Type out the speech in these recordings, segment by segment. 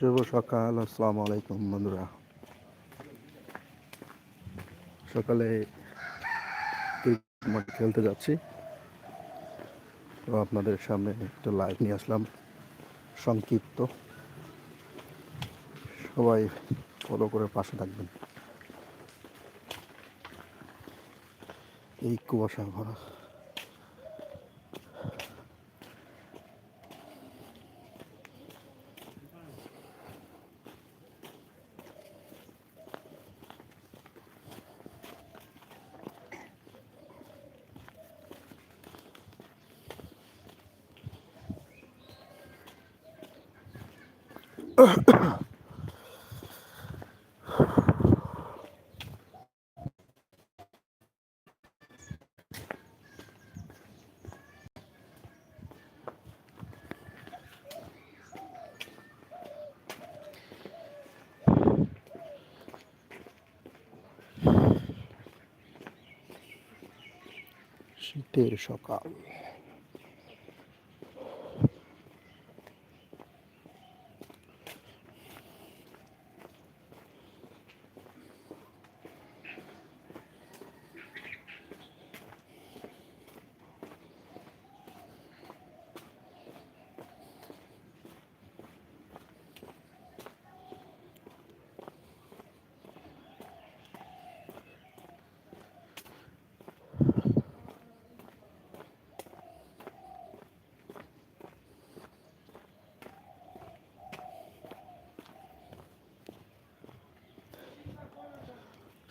শুভ সকাল, আসসালামু আলাইকুম বন্ধুরা। সকালে মাঠে খেলতে যাচ্ছি। তো আপনাদের সামনে একটা লাইভ নিয়ে আসলাম। সংক্ষিপ্ত। সবাই ফলো করে পাশে থাকবেন। এই কুয়াশা ভরা। しているでしょうか。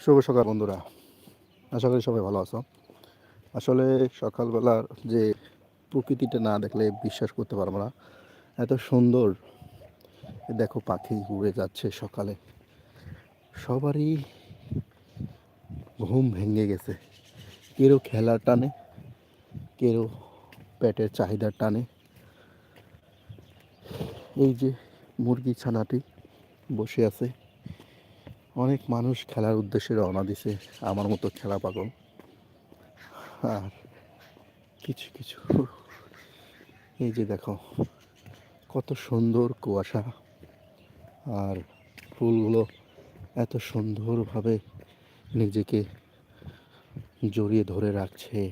শুভ সকাল বন্ধুরা। আশা করি সবাই ভালো আছো। আসলে সকালবেলার যে প্রকৃতিটা না দেখলে বিশ্বাস করতে পারব না। এত সুন্দর। দেখো পাখি উড়ে যাচ্ছে সকালে। সবারই ঘুম ভেঙে গেছে। কেউ খেলার টানে কেউ পেটের চাহিদার টানে। এই যে মুরগি ছানাটি বসে আছে। অনেক মানুষ খেলার উদ্দেশ্যে রওনা দিছে, আমার মতো খেলা পাগল। আর কিছু কিছু। এই যে দেখো, কত সুন্দর কুয়াশা। আর ফুলগুলো এত সুন্দরভাবে নিজেকে জড়িয়ে ধরে রাখছে।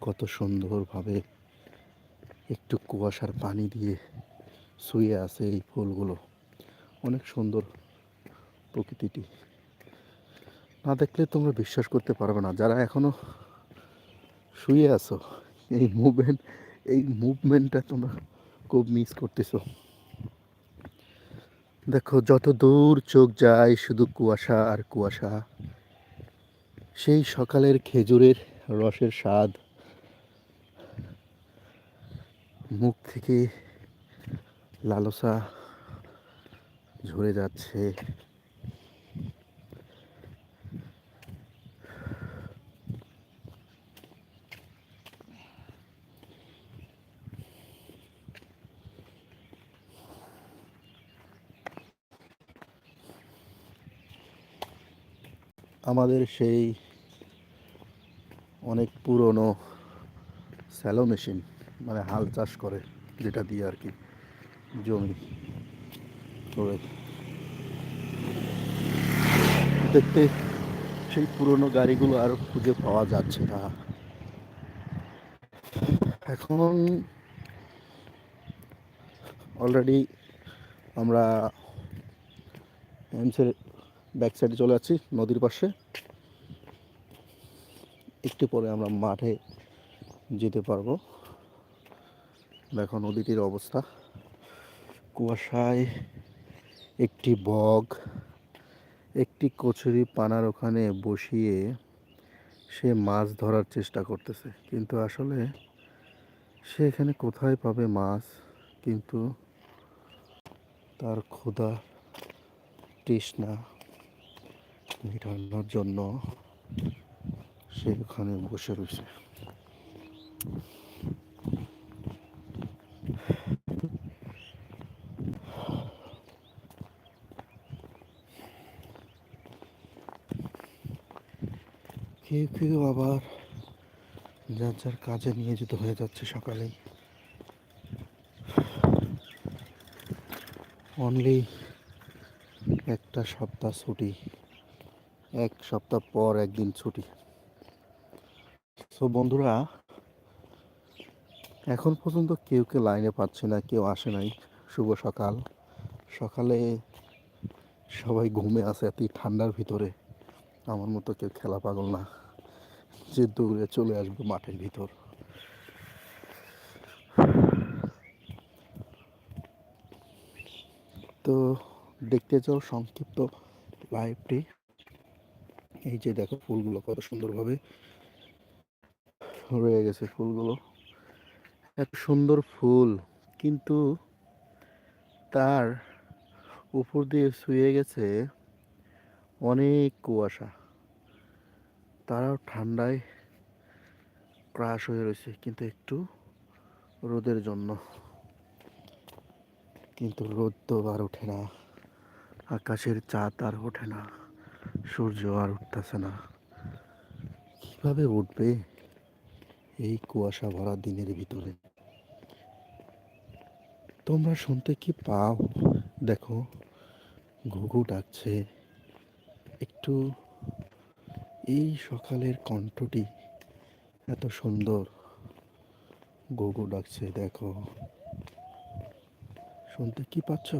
কত সুন্দরভাবে একটু কুয়াশার পানি দিয়ে শুয়ে আছে এই ফুলগুলো। অনেক সুন্দর প্রকৃতিটি। না দেখলে তোমরা বিশ্বাস করতে পারবে না। যারা এখনও শুয়ে আছো, এই মুভমেন্ট এই মুভমেন্টটা তোমরা খুব মিস করতেছো। দেখো, যত দূর চোখ যায় শুধু কুয়াশা আর কুয়াশা, সেই সকালের খেজুরের রসের স্বাদ মুখ থেকে লালসা ঝরে যাচ্ছে। আমাদের সেই অনেক পুরনো স্যালো মেশিন মানে হাল চাষ করে, যেটা দিয়ে আর কি জমি করে দেখতে সেই পুরনো গাড়িগুলো আর খুঁজে পাওয়া যাচ্ছে না। এখন অলরেডি আমরা এমসের ব্যাক সাইডে চলে যাচ্ছি, নদীর পাশে। একটু পরে আমরা মাঠে যেতে পারব। দেখো নদীটির অবস্থা। কুয়াশায় একটি বগ একটি কচুরি পানার ওখানে বসিয়ে সে মাছ ধরার চেষ্টা করতেছে। কিন্তু আসলে সে এখানে কোথায় পাবে মাছ? কিন্তু তার ক্ষুধা তৃষ্ণা। মেটানোর জন্য সে ওখানে বসে রয়েছে। কেউ কেউ আবার যার যার কাজে নিয়োজিত হয়ে যাচ্ছে সকালেই অনলি একটা সপ্তাহ ছুটি। এক সপ্তাহ পর একদিন ছুটি। তো বন্ধুরা, এখন পর্যন্ত কেউ কেউ লাইনে পাচ্ছে না, কেউ আসে নাই। শুভ সকাল। সকালে সবাই ঘুমে আছে এত ঠান্ডার ভিতরে। আমার মতো কেউ খেলা পাগল না, যে দৌড়ে চলে আসবে মাঠের ভিতর। তো, দেখতে চাও সংক্ষিপ্ত লাইভটি এই যে দেখো ফুলগুলো কত সুন্দরভাবে রয়ে গেছে ফুলগুলো। এত সুন্দর ফুল, কিন্তু তার উপর দিয়ে শুয়ে গেছে অনেক কুয়াশা। তারাও ঠান্ডায় ক্রাশ হয়ে রয়েছে, কিন্তু একটু রোদের জন্য। কিন্তু রোদ তো আর ওঠে না, আকাশের চাঁদ আর ওঠে না। সূর্য আর উঠতেছে না। কীভাবে উঠবে এই কুয়াশা ভরা দিনের ভিতরে? তোমরা শুনতে কি পাও? দেখো, ঘুঘু ডাকছে। একটু এই সকালের কণ্ঠটি এত সুন্দর। ঘুঘু ডাকছে, দেখো। শুনতে কি পাচ্ছ?